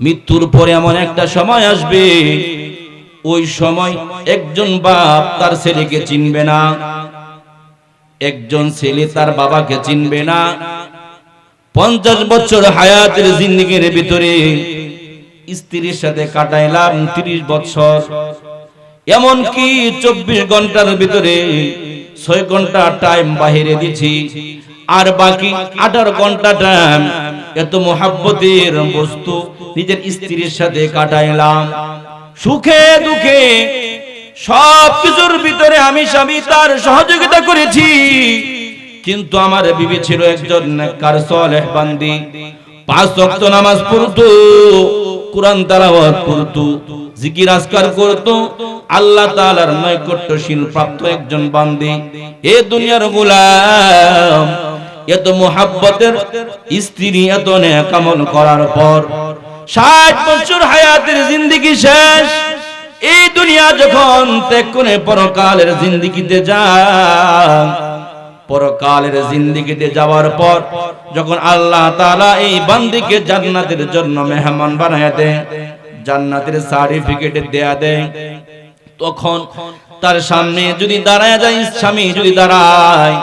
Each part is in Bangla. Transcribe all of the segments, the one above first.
মৃত্যুর পরে এমন একটা সময় আসবে। ওই সময় একজন বাপ তার ছেলেকে চিনবে না। একজন ছেলে তার বাবাকে চিনবে না। পঞ্চাশ বছর হায়াতের জিন্দিগির ভিতরে স্ত্রীর সাথে কাটাইলাম তিরিশ বছর। এমনকি চব্বিশ ঘণ্টার ভিতরে ছয় ঘণ্টা টাইম বাহিরে দিছি আর বাকি আঠারো ঘণ্টা টাইম এত মোহাব্বতের বস্তু নিজের স্ত্রীর সাথে কাটাইলাম। সুখে দুঃখে সব কিছুর ভিতরে আমি স্বামী, তার সহযোগিতা করেছি। কিন্তু আমার বিবি ছিল একজন বান্দি। পাঁচ ওয়াক্ত নামাজ পড়তো, কোরআন তেলাওয়াত করতো, জিকির আজকার করতো। আল্লাহ তাআলার নৈকট্যশীল প্রাপ্ত একজন বান্দি। এ দুনিয়ার গোলাম এত মোহাব্বতের স্ত্রী এত নেক আমল করার পর ষাট বছর হায়াতের জিন্দিগি শেষ। এই দুনিয়া যখন ত্যাগ করে পরকালের জিন্দিগিতে যায় পরকালের জিন্দিগিতে যাওয়ার পর যখন আল্লাহ তাআলা এই বান্দিকে জান্নাতের জন্য মেহমান বানায় দেয় জান্নাতের সার্টিফিকেট দেয়া দেয় তখন তার সামনে যদি দাঁড়ায় যায়, স্বামী যদি দাঁড়ায়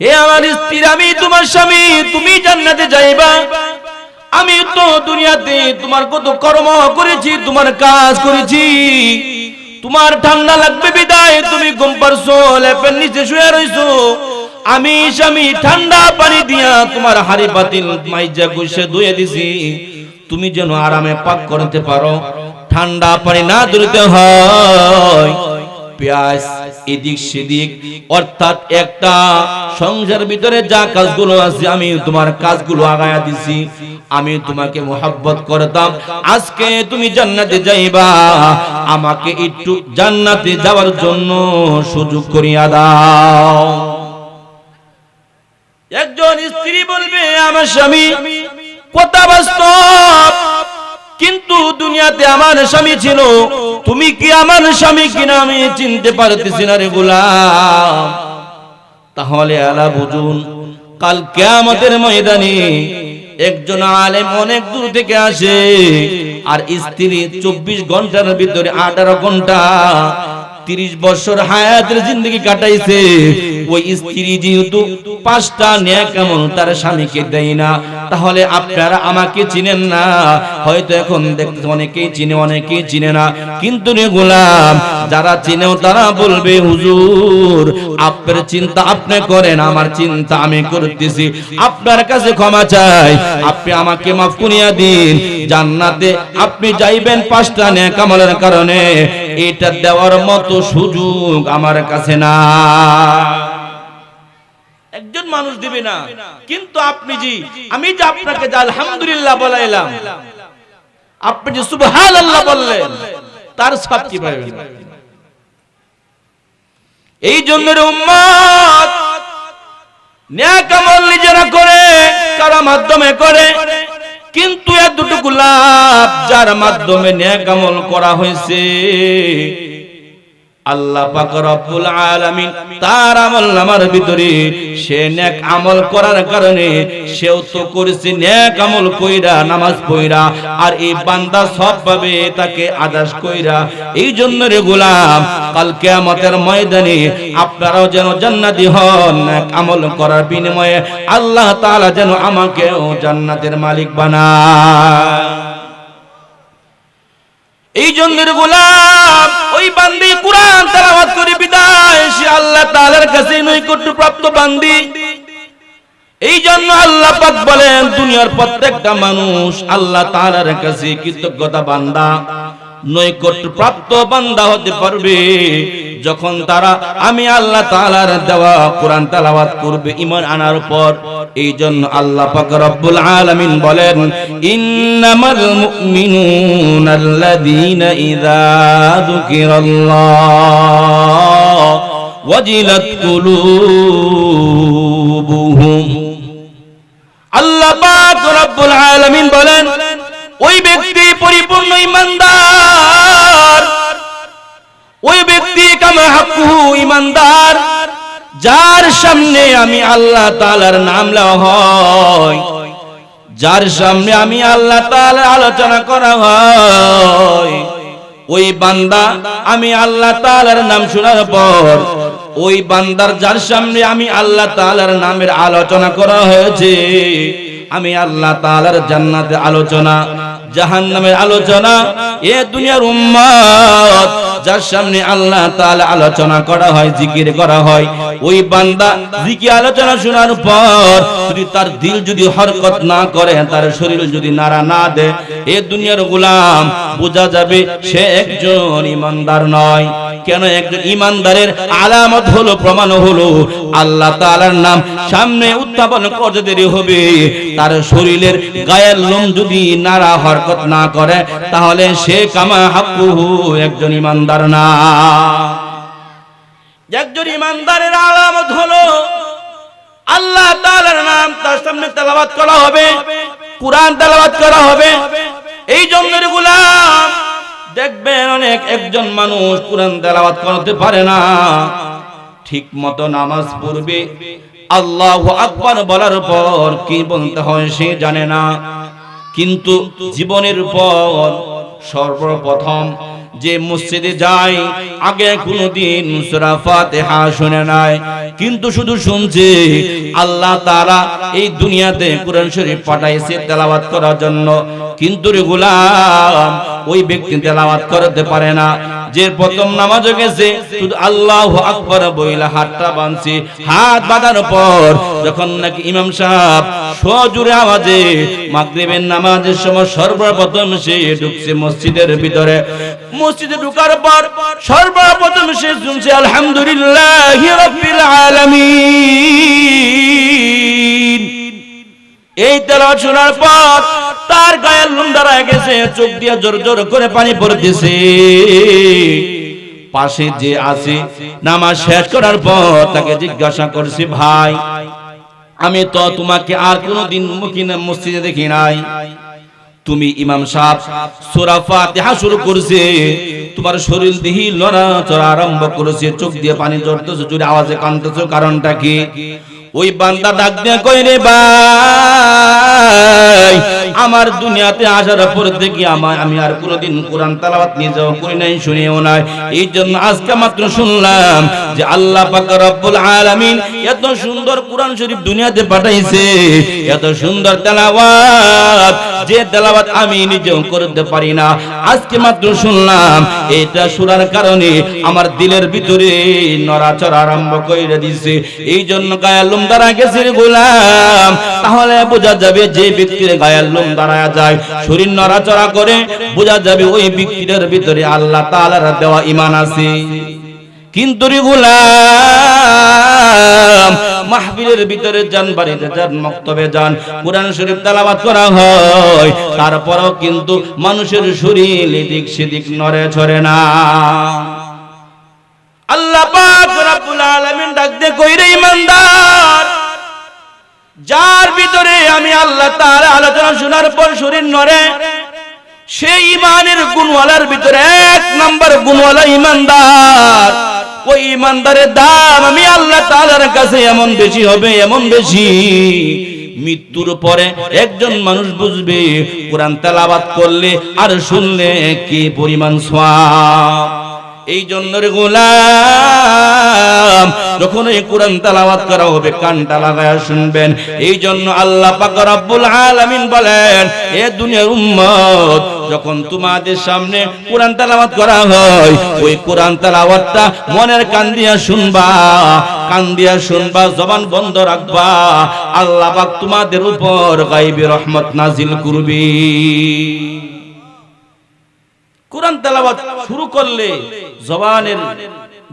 হে আমার স্ত্রী, আমি তোমার স্বামী, তুমি জান্নাতে যাইবা। আমি তো দুনিয়াতে তোমার কত কর্ম করেছি, তোমার কাজ করেছি। তোমার ঠান্ডা লাগবে বিদায়, তুমি ঘুম পারছ, লেপের নিচে শুয়ে রইছো। আমি স্বামী, ঠান্ডা পানি দিয়া তোমার হাড়ি পাতিল মাইজা গুছে ধুয়ে দিছি। তুমি যেন আরামে পাক করতে পারো, ঠান্ডা পানি না ধরতে হয়। পেঁয়াজ এদিক সেদিক, অর্থাৎ একটা সংসার ভিতরে যা কাজগুলো আছে, আমি তোমার কাজগুলো আগায়া দিছি, আমি তোমাকে মোহাব্বত করতাম। আজকে তুমি জান্নাতে যাইবা, আমাকে একটু জান্নাতে যাওয়ার জন্য সুযোগ করিয়া দাও। একজন স্ত্রী বলবে, আমার স্বামী, কথা বাস্তব, কিন্তু দুনিয়াতে আমার স্বামী ছিল তুমি কি আমার স্বামী কিনা আমি চিনতে পারতেছি না রে গোলাম? তাহলে আলা বুঝুন, কাল কেয়ামতের ময়দানে একজন আলেম অনেক দূর থেকে আসে, আর স্ত্রী চব্বিশ ঘণ্টার ভিতরে আঠারো ঘণ্টা তিরিশ বছর হায়াতের জিন্দগি কাটাইছে। ওই স্ত্রী যেহেতু পাঁচটা ন্যাক আমল তার স্বামীকে দেয় না, তাহলে আপনারা আমাকে চিনেন না। হয়তো এখন দেখতে অনেকেই চিনে অনেকেই চিনে না। কিন্তু রে গোলাম, যারা চিনেও তারা বলবে, হুজুর, আপনার চিন্তা আপনি করেন, আমার চিন্তা আমি করতেছি। আপনার কাছে ক্ষমা চাই, আপনি আমাকে মাফ করিয়া দিন। জান্নাতে আপনি যাইবেন পাঁচটা ন্যাক আমলের কারণে। এটা দেওয়ার মতো সুযোগ আমার কাছে না। একজন মানুষ দিবে না, কিন্তু আপনি জি, আমি যে আপনাকে আলহামদুলিল্লাহ বলাইলাম আপনি যে সুবহান আল্লাহ বললেন তার সব কি পাবেন এই জন্য রে উম্মত ন্যাক আমল নিজেরা করে কারা মাধ্যমে করে কিন্তু এতটুকু লাভ যার মাধ্যমে ন্যাক আমল করা হয়েছে। আল্লাহ পাক রব্বুল আলামিন তার আমল নামার ভিতরে সে নেক আমল করার কারণে সেও তো করেছে নেক আমল কইরা, নামাজ পইরা, আর এই বান্দা সব পাবে তাকে আদাস কইরা। এই জন্য রে গোলাম, কাল কিয়ামতের ময়দানে আপনারাও যেন জান্নাতি হন, নেক আমল করার বিনিময়ে আল্লাহ তাআলা যেন আমাকেও জান্নাতের মালিক বানায়। এই জন্যের গোলাম, ওই বান্দি কোরআন তেলাওয়াত করে বিদায়, সে আল্লাহ তাআলার কাছে নৈকট্য প্রাপ্ত বান্দি। এই জন্য আল্লাহ পাক বলেন, দুনিয়ার প্রত্যেকটা মানুষ আল্লাহ তাআলার কাছে কৃতজ্ঞতা বান্দা। নৈকট্য প্রাপ্ত বান্দা হতে পারবে। যখন তারা, আমি আল্লাহ তাআলার দেওয়া কোরআন তেলাওয়াত করবে, ঈমান আনার পর। এই জন্য আল্লাহ পাক বলেন, ইন্নামাল যুকিরাল্লাহ ওয়াজিলাত কুলুবুহুম। আল্লাহ পাক রব্বুল আলামিন বলেন, ওই ব্যক্তি পরিপূর্ণ ইমানদার ওই ব্যক্তি কামা হাক্কুহু ইমানদার যার সামনে আমি আল্লাহ তালার নাম লওয়া হয়, যার সামনে আমি আল্লাহ তাআলা আলোচনা করা হয়, ওই বান্দা আমি আল্লাহ তাআলার নাম শোনার পর, ওই বান্দার যার সামনে আমি আল্লাহ তালার নামের আলোচনা করা হয়েছে, আমি আল্লাহ তাআলার জান্নাতে আলোচনা, জাহান্নামের আলোচনা, এ দুনিয়ার উম্মত যার সামনে আল্লাহ তাআলা আলোচনা করা হয়, জিকির করা হয়, ওই বান্দা জিকির আলোচনা শোনার পর যদি তার দিল যদি হরকত না করে, তার শরীর যদি নাড়া না দেয় এ দুনিয়ার গোলাম বোঝা যাবে সে একজন ইমানদার নয়। কেন একজন ইমানদারের আলামত হলো, প্রমাণ হলো, আল্লাহ তাআলার নাম সামনে উত্থাপন করতে দেরি হবে। তার শরীরের গায়ের লোম যদি নাড়া হরকত না করে, তাহলে সে কামা হাক্কুহু, একজন ইমানদার না। একজন ইমানদারের আলামত হলো, আল্লাহ তাআলার নাম তার সামনে তেলাওয়াত করা হবে, কোরআন তেলাওয়াত করা হবে। এই জন্যের গোলাম দেখবেন অনেক একজন মানুষ কোরআন তেলাওয়াত করতে পারে না। ঠিক মতো নামাজ পড়বে। আল্লাহ আকবার বলার পর কি বলতে হয় সে জানে না। কিন্তু জীবনের পর সর্বপ্রথম যে মসজিদে যায়, আগে কোনোদিন সূরা ফাতিহা শুনে নাই। কিন্তু শুধু শুনছে, আল্লাহ তাআলা এই দুনিয়াতে কোরআন শরীফ পাঠাইছে তেলাওয়াত করার জন্য। কিন্তু রে গোলাম ওই ব্যক্তি তেলাওয়াত করতে পারে না। যে প্রথম নামাজে গেছে, শুধু আল্লাহ আকবার বইলা হাতটা বাঁধছে, হাত বাঁধার পর যখন নাকি ইমাম সাহেব সজুরে আওয়াজে মাগরিবের নামাজের সময় সর্বপ্রথম সে ঢুকছে মসজিদের ভিতরে। মসজিদে ঢুকার পর সর্বপ্রথম সে শুনছে, আলহামদুলিল্লাহ রাব্বিল আলামিন। এই তেলাওয়াত শোনার পর তার গায়ের লোম দাঁড়ায় গেছে, চোখ দিয়ে জোর জোর করে পানি পড়তেছে পাশে যে আছে, নামাজ শেষ করার পর তাকে জিজ্ঞাসা করছি, ভাই, আমি তো তোমাকে আর কোনোদিন মসজিদে দেখি নাই। তুমি ইমাম সাহেব, সূরা ফাতিহা শুরু করছে, তোমার শরীর দিহি লড়াচড়া আরম্ভ করেছে, চোখ দিয়ে পানি ঝরতেছে, জোরে আওয়াজে কাঁদতেছে কারণটা কি? ওই বান্দা ডাক দিয়ে কই রে ভাই, আমার দুনিয়াতে আসার পর থেকে আমার আমি আর কোনোদিন কোরআন তেলাওয়াত নিজেও করি নাই, শুনিও নাই। এই জন্য আজকে মাত্র শুনলাম যে আল্লাহ পাক রব্বুল আলামিন এত সুন্দর কোরআন শরীফ দুনিয়াতে পাঠাইছে, এত সুন্দর তেলাওয়াত, যে তেলাওয়াত আমি নিজেও করতে পারি না। আজকে মাত্র শুনলাম, এটা শোনার কারণে আমার দিলের ভিতরে নড়াচড়া আরম্ভ করে দিছে। এই জন্য গায়ের লোম গোলাম, তাহলে বোঝা যাবে যে ব্যক্তির গায়ের লোম দাঁড়ায় যায়। শরীর নড়াচড়া করে বোঝা যাবে ওই ব্যক্তির ভিতরে আল্লাহ দেওয়া ঈমান আছে। কিন্তু রে গোলাম ভিতরে যান, বাড়িতে যান, মক্তবে যান, কোরআন শরীফ করা হয়, তারপরও কিন্তু মানুষের শরীর এদিক সেদিক নড়ে ছড়ে না। আল্লাহ পাক রব্বুল আলামিন ডাক দিয়ে কইরে, ইমানদার! যার ভিতরে আমি আল্লাহ তাআলা আলোচনা শোনার পর শরীর নড়ে, সেই ইমানের গুণওয়ালার ভিতরে এক নাম্বার গুণওয়ালা ইমানদার ওই ইমানদারের দাম আমি আল্লাহ তাআলার কাছে এমন বেশি হবে, এমন বেশি। মৃত্যুর পরে একজন মানুষ বুঝবে, কোরআন তেলাবাদ করলে আর শুনলে কি পরিমাণ সওয়াব এই জন্য রে গোলাম, যখন এই কোরআন তেলাওয়াত করা হবে, কানটা লাগায় শুনবেন। এই জন্য আল্লাহ পাক রব্বুল আলামিন বলেন, এ দুনিয়ার উম্মত, যখন তোমাদের সামনে কোরআন তেলাওয়াত করা হয়, ওই কোরআন তেলাওয়াতটা মনের কান দিয়া শুনবা, কান দিয়া শুনবা, জবান বন্ধ রাখবা। আল্লাহ পাক তোমাদের উপর গাইবি রহমত নাজিল করবি। কোরআন তেলাওয়াত শুরু করলে জবানের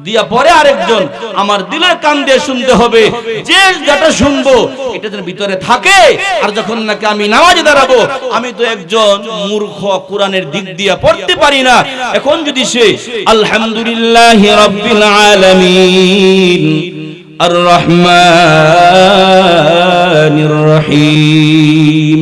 দিয়া পরে আরেকজন আমার দিলের কান দিয়ে শুনতে হবে। যে যেটা শুনব, এটা যেন ভিতরে থাকে। আর যখন নাকি আমি নামাজে দাঁড়াবো, আমি তো একজন মূর্খ কোরআনের দিক দিয়া পড়তে পারি না। এখন যদি সে, আলহামদুলিল্লাহ রাব্বিল আলামিন আর রহমানির রহিম।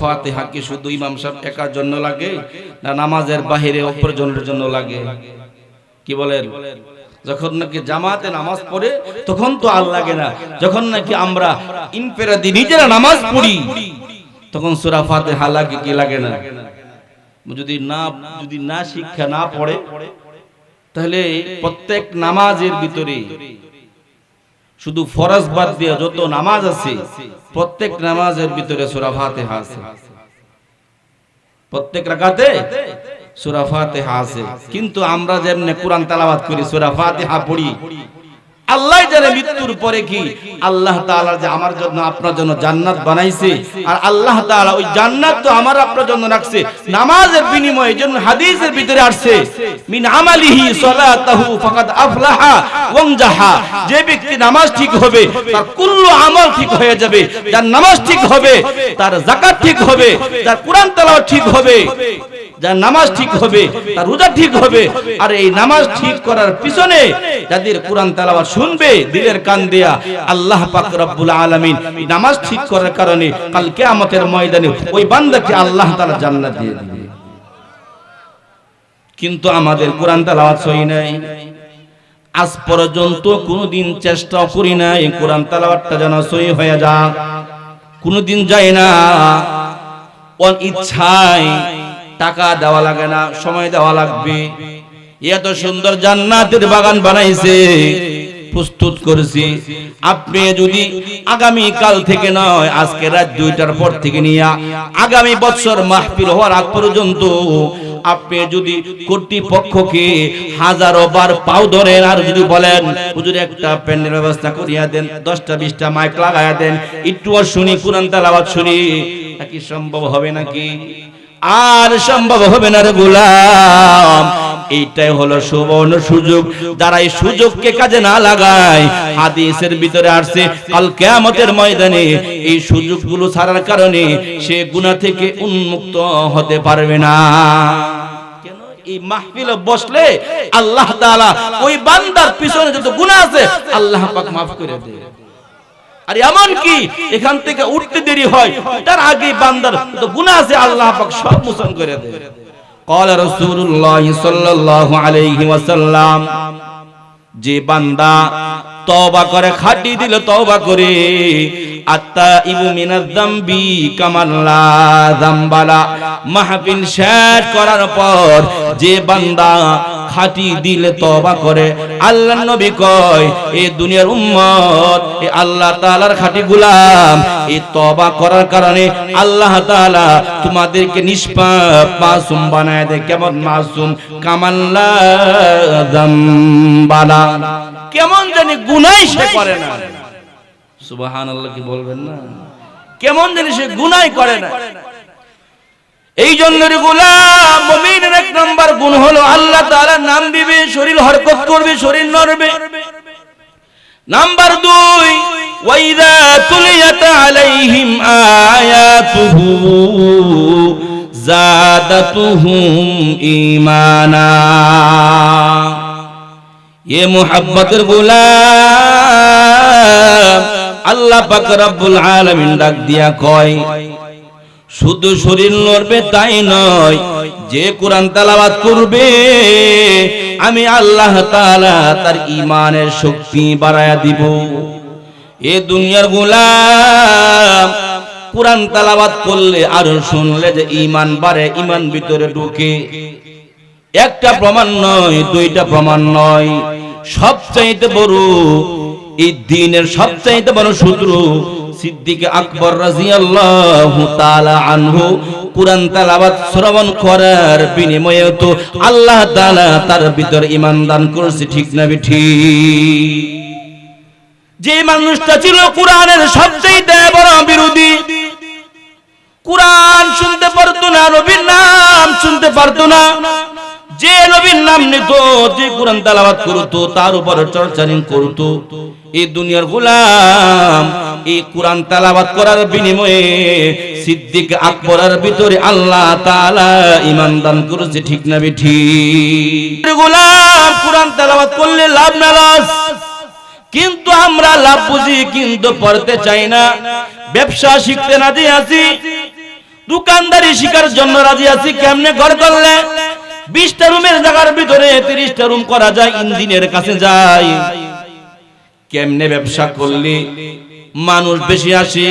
ফাতিহা কি শুধু ইমাম সাহেব একার জন্য লাগে না নামাজের বাহিরে অপরজনের জন্য লাগে? কি বলেন? যখন নাকি জামাতে নামাজ পড়ে, তখন তো আর লাগে না। যখন নাকি আমরা ইনফেরাদি নিজেরা নামাজ পড়ি, তখন সূরা ফাতিহা লাগে কি লাগে না? যদি না যদি না শিক্ষা না পড়ে, তাহলে প্রত্যেক নামাজের ভিতরে শুধু ফরজ বাদ দিয়ে যত নামাজ আছে, প্রত্যেক নামাজের ভিতরে সূরা ফাতিহা আছে। প্রত্যেক রাকাতে সূরা ফাতিহা আছে। কিন্তু আমরা যেমনে কোরআন তালাবাদ করি, সূরা ফাতিহা পড়ি আল্লাহ জানে মৃত্যুর পরে কি? আল্লাহ তাআলা যে আমার জন্য আপনার জন্য জান্নাত বানাইছে। আর আল্লাহ তাআলা ওই জান্নাত তো আমার আপনার জন্য রাখছে। নামাজের বিনিময়ে জন্য হাদিসের ভিতরে আসছে, মিন আমালিহি সালাতাহু ফাকাদ আফলাহা ওয়ানজাহা। যে ব্যক্তি নামাজ ঠিক হবে, তার কুল্লু আমল ঠিক হয়ে যাবে। যার নামাজ ঠিক হবে, তার যাকাত ঠিক হবে তার কোরআন তেলাওয়াত ঠিক হবে। যার নামাজ ঠিক হবে তার রোজা ঠিক হবে আর এই নামাজ ঠিক করার পিছনে যাদের কোরআন তেলাওয়াত শুনবে দিলের কান দেয়া আল্লাহ পাক রব্বুল আলামিন নামাজ ঠিক করার কারণে কাল কিয়ামতের ময়দানে ওই বান্দাকে আল্লাহ তাআলা জান্নাত দিয়ে দিবে। কিন্তু আমাদের কোরআন তেলাওয়াত সহি নাই। আজ পর্যন্ত কোনোদিন চেষ্টা করি না এই কোরআন তেলাওয়াতটা যেন সহি হয়ে যাক। কোনোদিন যায় না। অন ইচ্ছায় টাকা দেওয়া লাগে না, সময় দেওয়া লাগবে। এত সুন্দর জান্নাতের বাগান বানাইছে, প্রস্তুত করেছি। আপনি যদি আগামী কাল থেকে নয়, আজকে রাত দুইটার পর থেকে নিয়ে আগামী বছর মাহফিল হওয়ার আগ পর্যন্ত আপনি যদি কর্তৃপক্ষকে হাজারো বার পাও ধরেন, আর যদি বলেন, হুজুর, একটা প্যান্ডেল ব্যবস্থা করিয়া দেন, দশটা বিশটা মাইক লাগাইয়া দেন একটু শুনি, কোরআন তেলাওয়াত শুনি। তা কি সম্ভব হবে নাকি? আর সম্ভব হবে না রে গোলাম। এইটাই হলো সুবর্ণ সুযোগ। যারা এই সুযোগকে কাজে না লাগায়, হাদিসের ভিতরে আসছে, কাল কিয়ামতের ময়দানে এই সুযোগগুলো ছাড়ার কারণে সে গুনাহ থেকে উন্মুক্ত হতে পারবে না। বসলে আল্লাহ ওই বান্দার পিছনে যত গুনাহ আছে, আল্লাহ পাক মাফ করে দেয়। আর এমন কি এখান থেকে উঠতে দেরি হয় তার আগে বান্দার তো গুনাহ আছে আল্লাহ পাক সব মোচন করে দেয় قال رسول الله صلى الله عليه وسلم যে বান্দা তওবা করে খাটি দিল তওবা করে আত্তা ইবু মিনাজ যামবি কামাল্লা যামবালা মাহফিল শেষ করার পর যে বান্দা খাটি দিলে তওবা করে। আল্লাহ নবী কয়, এ দুনিয়ার উম্মত, এ আল্লাহ তাআলার খাটি গোলাম এই তওবা করার কারণে আল্লাহ তাআলা তোমাদেরকে নিষ্পাপ, মাসুম বানায় দেয়। কেমন মাসুম? কামাল্লা কেমন জানি গুনাই সে করে না। সুবহানাল্লাহ কি বলবেন না? কেমন জানি সে গুনাই করে না। এই জন্য গোলাম মুমিনের এক নাম্বার গুণ হলো আল্লাহ তাআলা নাম দিবে, শরীর হরকত করবে, শরীর নড়বে। নাম্বার দুই, ওয়াইদা তুলিয়াত আলাইহিম আয়াতুহু জাদাতুহুম ঈমানা। এ মুহাব্বতের গোলাম আল্লাহ পাক রব্বুল আলামিন ডাক দিয়া কয় শুধু শরীর নড়বে তাই নয়, যে কোরআন তালাবাত করবে, আমি আল্লাহ তাআলা তার ইমানের শক্তি বাড়ায়া দিব। এ দুনিয়ার গোলাম, কোরআন তালাবাত করলে আর শুনলে যে ইমান বাড়ে ইমান ভিতরে ঢুকে। একটা প্রমাণ নয়, দুইটা প্রমাণ নয়, সবচাইতে বড় এই দিনের সবচাইতে বড় শত্রু সিদ্দিক আকবর রাদিয়াল্লাহু তাআলা আনহু। কুরআন তেলাওয়াত শ্রবণ করার বিনিময়ে তো আল্লাহ তাআলা তার ভিতর ঈমান দান করেছে, ঠিক না ঠিক? যে মানুষটা ছিল কোরআনের সবচাইতে বড় বিরোধী। কোরআন শুনতে পারতো না, নবীর নাম শুনতে পারতো না। যে নবীর নাম নিত, যে কোরআন তেলাওয়াত করতো, তার উপর চর্চারিং করতো। এই দুনিয়ার গোলাম, এই কোরআন তালাবাত করার বিনিময়ে সিদ্দিক আকবরের ভিতরে আল্লাহ তাআলা ঈমান দান করেছে, ঠিক না ঠিক? গোলাম, কোরআন তালাবাত করলে লাভ না লস কিন্তু আমরা লাভ বুঝি, কিন্তু পড়তে চাই না। ব্যবসা শিখতে রাজি আছি। দোকানদারি শিকার জন্য রাজি আছি, কেমনে ঘর করলে? বিশটা রুমের জায়গার ভিতরে তিরিশটা রুম করা যায়, ইঞ্জিনের কাছে যায়। কেমনে ব্যবসা করলে? মানুষ বেশি আসে।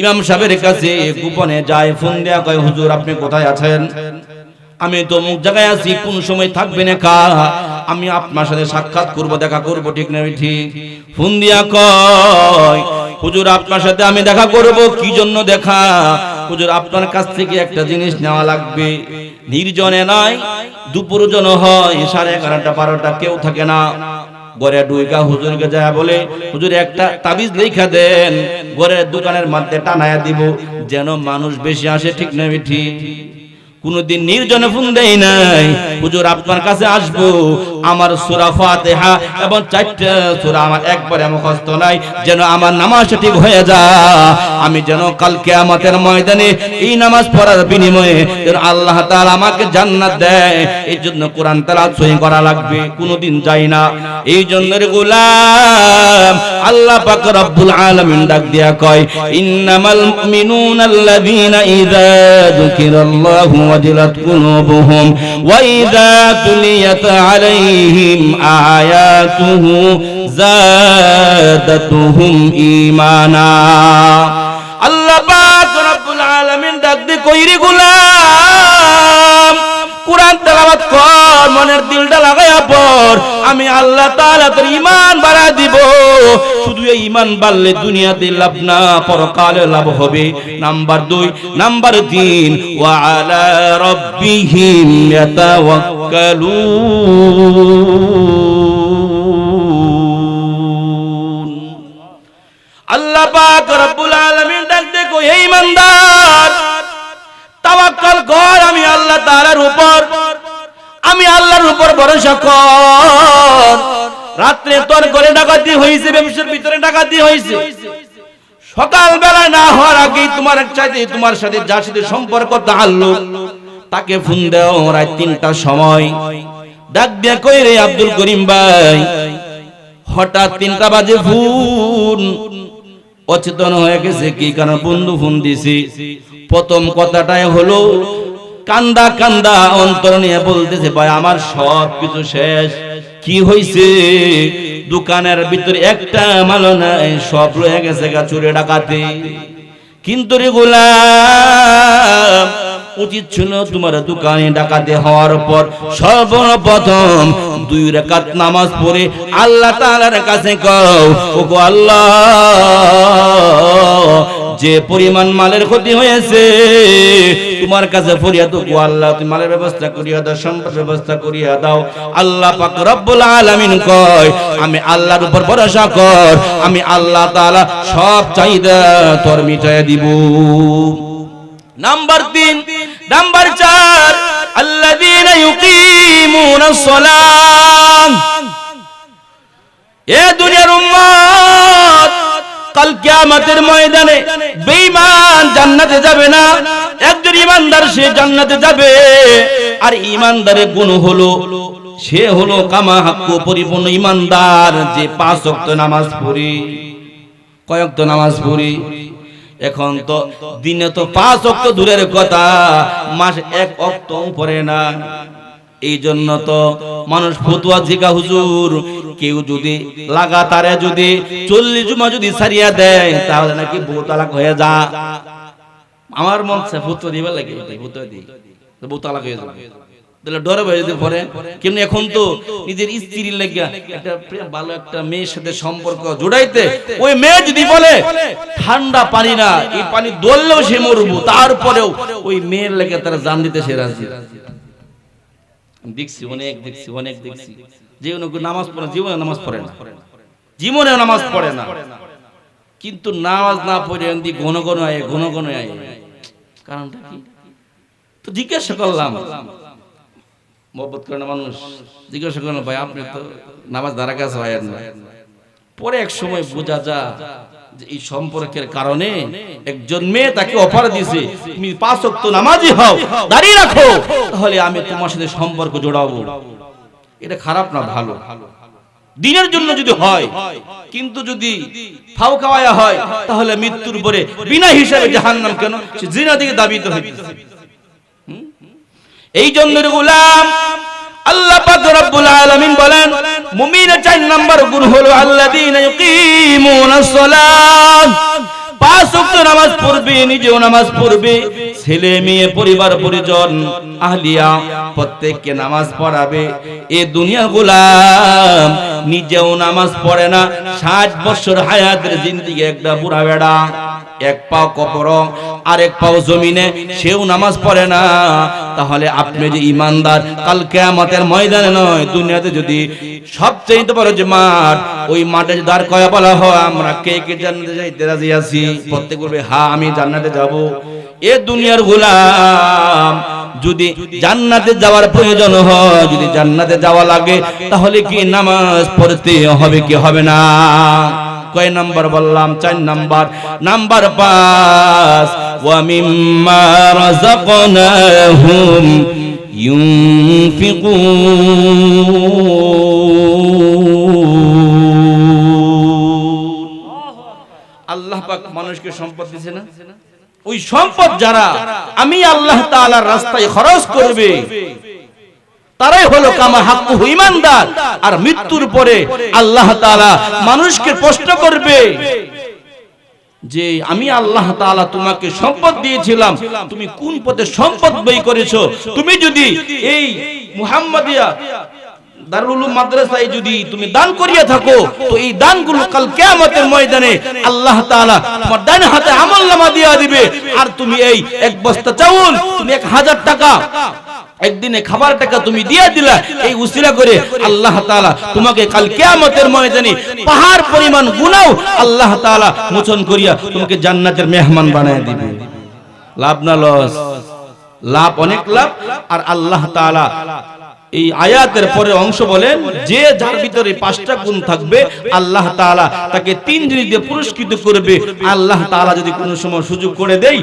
ইমাম সাহেবের কাছে গোপনে যায়, ফোন দেয়া কয়, হুজুর, আপনি কোথায় আছেন? আমি তো মুখ জায়গায় আছি, কোন সময় থাকবে না কা আমি আপনার সাথে সাক্ষাৎ করব, দেখা করব, ঠিক না ঠিক? ফোন দিয়া কয়, হুজুর, আপনার সাথে আমি দেখা করব, কি জন্য দেখা? হুজুর, আপনার কাছ থেকে একটা জিনিস নেওয়া লাগবে। নির্জনে নয় দুপুর জন হয়, সাড়ে এগারোটা বারোটা, কেউ থাকে না। গড়ে ডুইগা হুজুরকে যায় বলে, হুজুর, একটা তাবিজ লেখা দেন গড়ের দোকানের মধ্যে টানায়া দিব, যেন মানুষ বেশি আসে, ঠিক না ঠিক কোনদিন নির্জনে ফোন দেয় নাই, হুজুর, আপনার কাছে আসব আমার সূরা ফাতিহা এবং চারটা সূরা আমার একবারে মুখস্থ নাই, যেন আমার নামাজ ঠিক হয়ে যায়। আমি যেন কাল কিয়ামতের ময়দানে এই নামাজ পড়ার বিনিময়ে যেন আল্লাহ তাআলা আমাকে জান্নাত দেয় এই জন্য কোরআন তেলাওয়াত সহি করা লাগবে, কোনদিন যাই না। এই জন্য রে গোলাম আল্লাহ পাক রব্বুল আলামিন ডাক দিয়া কয়, ইন্নামাল মুমিনুনা আল্লাযীনা ইযা যুকিরাল্লাহু ওয়াজিলাত কুলুবুহুম ওয়া ইযা তুলিয়াত আলাইহিম আয়াতুহু যাদাতুহুম ঈমানা। আল্লাহ পাক রব্বুল আলামিন ডাক দিয়ে কইরি গোলাম! কোরআন তেলাওয়াত কর, মনের দিলটা লাগাইয়া পড়। আমি আল্লাহ তাআলা তোর ঈমান বাড়া দিব। শুধু এই ঈমান বাড়লে দুনিয়াতে লাভ না, পরকালে লাভ হবে। নাম্বার 2 নাম্বার 3 ওয়া আলা রাব্বিহিম আল্লাহ পাক রব্বুল আলামিন ডাক দেখো, হে ইমানদার তাওয়াক্কাল কর। আল্লাহ তাআলার উপর। আমি আল্লাহর উপর ভরসা কর। রাত্রে তোর ঘরে ডাকাতি হয়েছে, ব্যবসার ভিতরে ডাকাতি হয়েছে। সকাল বেলা না হওয়ার আগেই তোমার চাইতে, তোমার সাথে যার সাথে সম্পর্ক তাল্লুক তাকে ফোন দাও রাত তিনটার সময়। ডাক দিয়া কই রে আব্দুল করিম ভাই? হঠাৎ তিনটা বাজে ফোন। অচেতন হয়ে গেছে, কি কারণ বন্ধু ফোন দিছি? প্রথম কথাটাই হলো কান্দা কান্দা অন্তর নিয়ে বলতেছে, ভাই, আমার সব কিছু শেষ। কি হইছে? দোকানের ভিতরে একটা মালো নাই, সব রয়ে গেছে গা, চুরে ডাকাতে। কিন্তু রে গোলাম উচিত ছিল তোমার দোকানে ডাকাতে হওয়ার পর সর্বপ্রথম দুই রাকাত নামাজ পড়ে আল্লাহ তাআলার কাছে কও আল্লাহ, যে পরিমাণ মালের ক্ষতি হয়েছে, তোমার কাছে ফরিয়াদ ও আল্লাহ, তুমি মালের ব্যবস্থা করিয়া দাও, সম্পদ ব্যবস্থা করিয়া দাও। আল্লাহ পাক রব্বুল আলামিন কয়, আমি আল্লাহর উপর ভরসা কর, আমি আল্লাহ তাআলা সব চাহিদা তোর মিটায় দিব। নাম্বার তিন, নাম্বার চার সালাম এ দুনিয়ার উম্মত, কাল কিয়ামতের ময়দানে বেঈমান জান্নাতে যাবে না। একজন ইমানদার সে জান্নাতে যাবে। আর ইমানদারের গুণ হলো, সে হলো কামা হাক্কু পরিপূর্ণ ইমানদার যে পাঁচ ওয়াক্ত নামাজ পড়ে কয়েক নামাজ পড়ি? এখন তো দিনে তো পাঁচ অক্ট দূরের কথা মাস এক অক্ট পড়ে না। এই জন্য তো মানুষ ফতুয়া জিকা হুজুর কেউ যদি লাগাতারে যদি চল্লিশ জুমা যদি সারিয়া দেয় তাহলে নাকি বউ তালাক হয়ে যা। আমার মন চায় ফতুয়া দিবার লাগে ফতুয়া দিই বউ তালাক হয়ে যাবে। তাহলে ডরে যদি কেমনি এখন তো নিজের স্ত্রীর একটা ভালো একটা মেয়ের সাথে সম্পর্ক জোড়াইতে, ওই মেয়ে যদি বলে, ঠান্ডা পানি না, এই পানি দললেও সে মরবো। তারপরেও ওই মেয়ের লেগে তারা জান দিতে সে রাজি। দেখছি, অনেক দেখছি অনেক দেখছি। কেউ নামাজ পড়ে জীবনে নামাজ পড়ে না। জীবনে নামাজ পড়ে না। কিন্তু নামাজ না পড়ে এমনি ঘন ঘন আয়, ঘন ঘন আয়। কারণটা কি? তো জিজ্ঞাসা করলাম মহব্বত করে না মানুষ? জিজ্ঞাসা করলাম ভাই, আপনি তো নামাজ ধারা কাছে হয় না। পরে এক সময় বোঝা যা যে এই সম্পর্কের কারণে একজন মেয়ে তাকে অফার দিছে তুমি পাঁচ ওয়াক্ত নামাজি হও, দাঁড়িয়ে রাখো, তাহলে আমি তোমার সাথে সম্পর্ক জোড়াবো। এটা খারাপ না, ভালো। দিনের জন্য যদি হয়, কিন্তু যদি ফাও খাওয়ায়া হয়, তাহলে মৃত্যুর পরে বিনা হিসাবে জাহান্নাম কেন? সে জিনা দিকে দাবিত হুম? এই জন্য গোলাম আল্লাহ রব্বুল আলামিন বলেন, মুমিনের চার নাম্বার গুণ হলো পাঁচ ওয়াক্ত নামাজ পড়বে এ দুনিয়া গোলাম নিজেও নামাজ পড়ে না। ষাট বছর হায়াতের জিন্দিগি, একটা বুড়া বেড়া, এক পা কপর আর এক পাও জমিনে, সেও নামাজ পড়ে না। তাহলে আপনি যে ইমানদার, কাল কেয়ামতের ময়দানে নয়, দুনিয়াতে যদি সবচেয়ে বড় যে মাঠ, ওই মাঠে দাঁড় কয়া বলা হয়, আমরা কে কে জান্নাতে যাইতে রাজি আছি? প্রত্যেক বলবে হ্যাঁ আমি জান্নাতে যাব। এ দুনিয়ার গোলাম, যদি জান্নাতে যাওয়ার প্রয়োজন হয়, যদি জান্নাতে যাওয়া লাগে, তাহলে কি নামাজ পড়তে হবে, কি হবে না? কয় নাম্বার বললাম? চার নাম্বার। নাম্বার পাঁচ, ওয়া মিম্মা রাযাকনাহুম আল্লাহ মানুষকে সম্পদ দিছে না? ওই সম্পদ যারা, আমি আল্লাহ তাআলার রাস্তায় খরচ করবে তারাই হলো কামা হাক্কু ইমানদার। আর মৃত্যুর পরে আল্লাহ তাআলা মানুষকে প্রশ্ন করবে যে আমি আল্লাহ তাআলা তোমাকে সম্পদ দিয়েছিলাম, তুমি কোন পথে সম্পদ ব্যয় করেছ? তুমি যদি এই মুহাম্মাদিয়া দারুল মাদ্রাসায় যদি তুমি দান করিয়া থাকো, তো এই দানগুলো কাল কিয়ামতের ময়দানে আল্লাহ তাআলা তোমার ডান হাতে আমলনামা দিয়া দিবে। আর তুমি এই এক বস্তা চাউল, তুমি এক হাজার টাকা একদিনে খাবার টাকা তুমি দিয়ে দিলা, এই উসিলা করে আল্লাহ তাআলা তোমাকে কাল কিয়ামতের ময়দানে পাহাড় পরিমাণ গুনাহ আল্লাহ তাআলা মোচন করিয়া তোমাকে জান্নাতের মেহমান বানায় দিবে। লাভ না লস? লাভ অনেক লাভ, আর আল্লাহ তাআলা এই আয়াতের পরে অংশ বলেন, যে যার ভিতরে পাঁচটা গুণ থাকবে, আল্লাহ তাআলা তাকে তিন জিনিস দিয়ে পুরস্কৃত করবে। আল্লাহ তাআলা যদি কোনো সময় সুযোগ করে দেই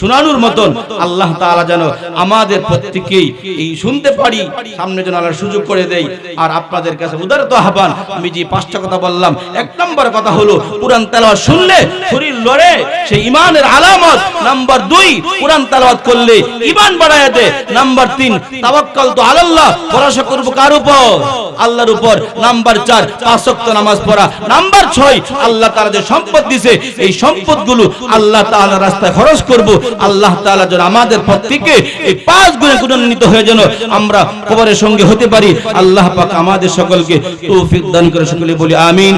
শোনানোর মতন, আল্লাহ তাআলা যেন আমাদের প্রত্যেকেই এই শুনতে পারি, সামনে যেন আল্লাহ সুযোগ করে দেই। আর আপনাদের কাছে উদারত আহ্বান, আমি যে পাঁচটা কথা বললাম, এক নম্বর কথা হলো, কোরআন তেলাওয়াত শুনলে শরীর লড়ে, সেই ইমানের আলামত। নাম্বার দুই, কোরআন তেলাওয়াত করলে ইমান বাড়ায় দেয়। নাম্বার তিন তাওয়াক্কাল তো আলাল্লাহ ভরসা করব কার উপর? আল্লাহর উপর। নাম্বার চার, পাঁচ ওয়াক্ত নামাজ পড়া। নাম্বার ছয়, আল্লাহ তাআলা যে সম্পদ দিছে, এই সম্পদগুলো আল্লাহ তাআলা রাস্তায় খরচ করব। আল্লাহ তাআলা যেন আমাদের প্রত্যেককে এই পাঁচ গুণে গুণান্বিত হয়ে যেন আমরা কবরের সঙ্গে হতে পারি। আল্লাহ পাক আমাদের সকলকে তৌফিক দান করে সকলে বলি আমিন।